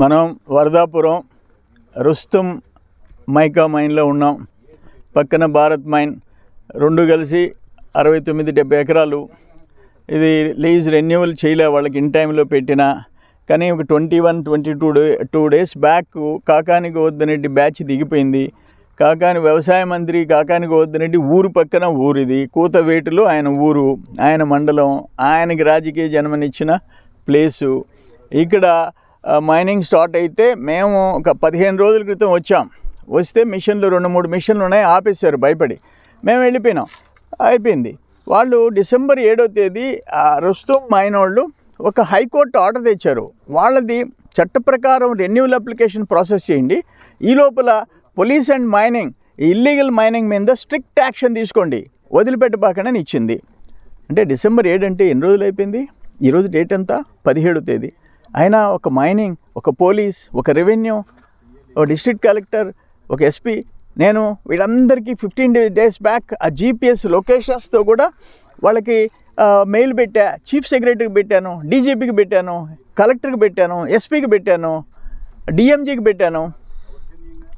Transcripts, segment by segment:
మనం వరదాపురం రుస్తుం మైకా మైన్లో ఉన్నాం. పక్కన భారత్ మైన్ రెండు కలిసి అరవై తొమ్మిది డెబ్బై ఎకరాలు. ఇది లీజ్ రెన్యువల్ చేయలే వాళ్ళకి ఇన్ టైంలో పెట్టిన. కానీ ఒక twenty one twenty two day two days back Kakani Govardhan Reddy batch దిగిపోయింది. కాకాని వ్యవసాయ మంత్రి కాకాని గోవర్ధనరెడ్డి ఊరు పక్కన ఊరిది. కూతవేటులో ఆయన ఊరు ఆయన మండలం ఆయనకి రాజకీయ జన్మనిచ్చిన ప్లేసు. ఇక్కడ మైనింగ్ స్టార్ట్ అయితే మేము ఒక పదిహేను రోజుల క్రితం వచ్చాం. వస్తే మిషన్లు రెండు మూడు మిషన్లు ఉన్నాయి ఆపేశారు భయపడి. మేము వెళ్ళిపోయినాం. అయిపోయింది. వాళ్ళు డిసెంబర్ ఏడో తేదీ ఆ రుస్తుం మైన్ వాళ్ళు ఒక హైకోర్టు ఆర్డర్ తెచ్చారు. వాళ్ళది చట్ట ప్రకారం రెన్యువల్ అప్లికేషన్ ప్రాసెస్ చేయండి. ఈ లోపల police and mining illegal mining మీద స్ట్రిక్ట్ యాక్షన్ తీసుకోండి. వదిలిపెట్టబాకనని ఇచ్చింది. అంటే డిసెంబర్ ఏడంటే ఎన్ని రోజులు అయిపోయింది? ఈరోజు డేట్ ఎంత? పదిహేడో తేదీ. అయినా ఒక మైనింగ్ ఒక పోలీస్ ఒక రెవెన్యూ ఒక డిస్ట్రిక్ట్ కలెక్టర్ ఒక ఎస్పీ నేను వీళ్ళందరికీ ఫిఫ్టీన్ డేస్ బ్యాక్ ఆ జీపీఎస్ లొకేషన్స్తో కూడా వాళ్ళకి మెయిల్ పెట్టా చీఫ్ సెక్రటరీకి పెట్టాను డీజీపీకి పెట్టాను కలెక్టర్కి పెట్టాను ఎస్పీకి పెట్టాను డిఎంజీకి పెట్టాను.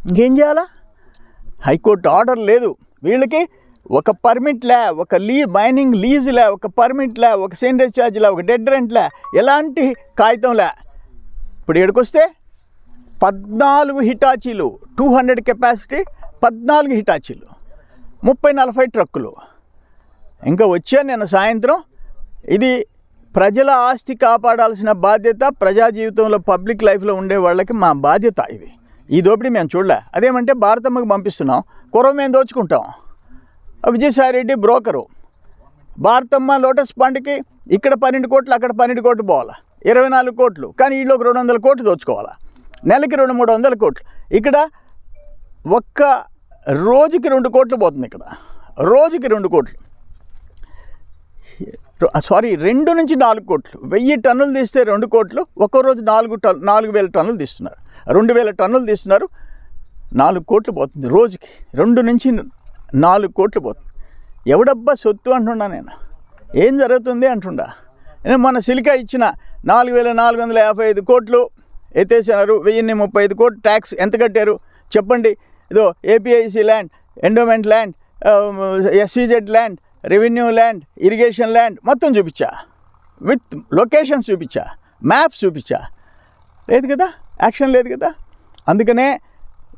ఇంకేం చేయాలా? హైకోర్టు ఆర్డర్ లేదు. వీళ్ళకి ఒక పర్మిట్లే ఒక లీ మైనింగ్ లీజులే ఒక పర్మిట్లే ఒక సెండేజ్ ఛార్జ్లే ఒక డెడ్ రెంట్లే ఎలాంటి కాగితంలే ఇప్పుడు ఇక్కడికొస్తే పద్నాలుగు హిటాచీలు టూ హండ్రెడ్ కెపాసిటీ పద్నాలుగు హిటాచీలు ముప్పై నలభై ట్రక్కులు ఇంకా వచ్చా నేను సాయంత్రం. ఇది ప్రజల ఆస్తి కాపాడాల్సిన బాధ్యత ప్రజా జీవితంలో పబ్లిక్ లైఫ్లో ఉండే వాళ్ళకి మా బాధ్యత ఇది. ఈ దోపిడీ మేము చూడలే. అదేమంటే భారతమ్మకి పంపిస్తున్నాం. కుర్ర మేము దోచుకుంటాం. విజయసాయిరెడ్డి బ్రోకరు. భారతమ్మ లోటస్ పండుకి ఇక్కడ పన్నెండు కోట్లు అక్కడ పన్నెండు కోట్లు పోవాలా? ఇరవై నాలుగు కోట్లు. కానీ వీళ్ళు ఒక రెండు వందల కోట్లు దోచుకోవాలా? నెలకి రెండు మూడు వందల కోట్లు. ఇక్కడ ఒక్క రోజుకి రెండు కోట్లు పోతుంది ఇక్కడ. రోజుకి రెండు కోట్లు. సారీ రెండు నుంచి నాలుగు కోట్లు. వెయ్యి టన్నులు తీస్తే రెండు కోట్లు. ఒక్కో రోజు నాలుగు టన్ నాలుగు వేల టన్నులు తీస్తున్నారు. రెండు వేల టన్నులు తీస్తున్నారు. నాలుగు కోట్లు పోతుంది రోజుకి. రెండు నుంచి నాలుగు కోట్లు పోతుంది ఎవడబ్బా సొత్తు అంటున్నా నేను? ఏం జరుగుతుంది అంటుండా? నేను మన సిలికా ఇచ్చిన నాలుగు వేల నాలుగు వందల యాభై ఐదు కోట్లు ఎత్తేసినారు వెయ్యిన్ని ముప్పై ఐదు కోట్లు ట్యాక్స్ ఎంత కట్టారు చెప్పండి. ఇదో APIIC land endowment land SEZ land revenue land irrigation land మొత్తం చూపించా. విత్ లొకేషన్స్ చూపించా మ్యాప్స్ చూపించా. లేదు కదా? యాక్షన్ లేదు కదా? అందుకనే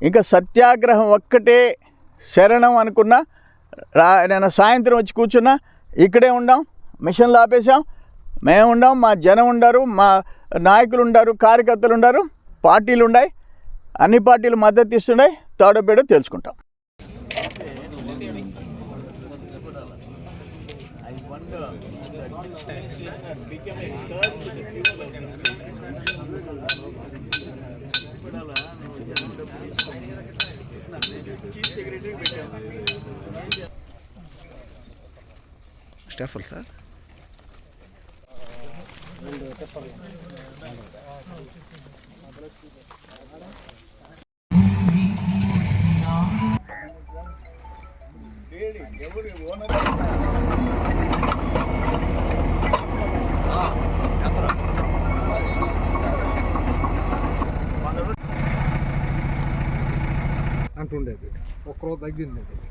ఇంకా సత్యాగ్రహం ఒక్కటే శరణం అనుకున్నా రా నేను సాయంత్రం వచ్చి కూర్చున్నా ఇక్కడే ఉండాం మిషన్లు ఆపేసాం మేము ఉండాం మా జనం ఉండారు మా నాయకులు ఉండరు కార్యకర్తలు ఉండారు పార్టీలు ఉన్నాయి అన్ని పార్టీలు మద్దతు ఇస్తున్నాయి తాడో తెలుసుకుంటాం స్టెఫల్ సార్? అంటుండేది ఒక్కరోజు తగ్గింది అది